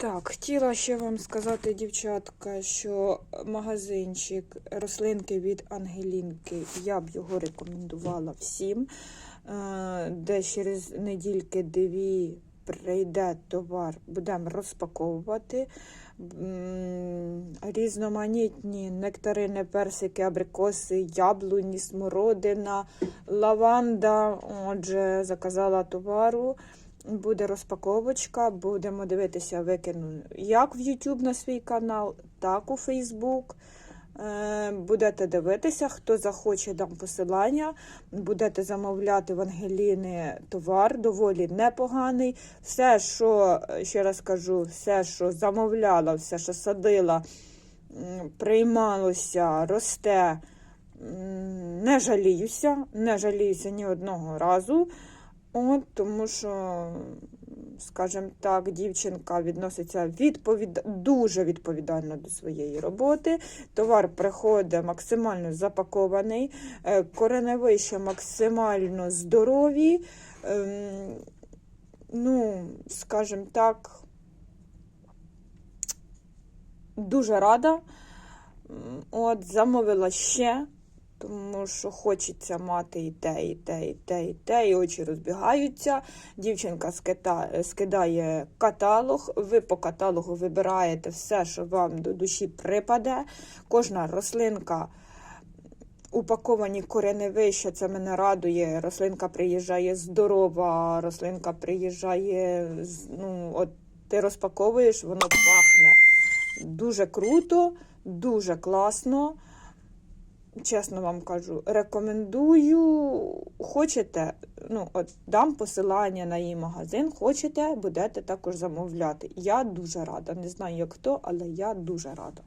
Так, хотіла ще вам сказати, дівчатка, що магазинчик рослинки від Ангелінки, я б його рекомендувала всім. Е, Де через недільки дві прийде товар, будемо розпаковувати. Різноманітні нектарини, персики, абрикоси, яблуні, смородина, лаванда. Отже, заказала товару. Буде розпаковочка, будемо дивитися, викину як в YouTube на свій канал, так у Facebook. Е, Будете дивитися, хто захоче, дам посилання. Будете замовляти в Ангеліни товар, доволі непоганий. Все, що, ще раз кажу, все, що замовляла, все, що садила, приймалося, росте. Не жаліюся, не жаліюся ні одного разу. От, тому що, скажімо так, дівчинка відноситься відповід... дуже відповідально до своєї роботи. Товар приходить максимально запакований, е, кореневища максимально здорові. Ем, Ну, скажімо так, дуже рада. От, замовила ще тому що хочеться мати і те, і те, і те, і те, і очі розбігаються. Дівчинка скидає каталог, ви по каталогу вибираєте все, що вам до душі припаде. Кожна рослинка. Упаковані кореневища, це мене радує. Рослинка приїжджає здорова, рослинка приїжджає, ну, от ти розпаковуєш, воно пахне. Дуже круто, дуже класно. Чесно вам кажу, рекомендую. Хочете, ну, от дам посилання на її магазин. Хочете, будете також замовляти. Я дуже рада. Не знаю, як хто, але я дуже рада.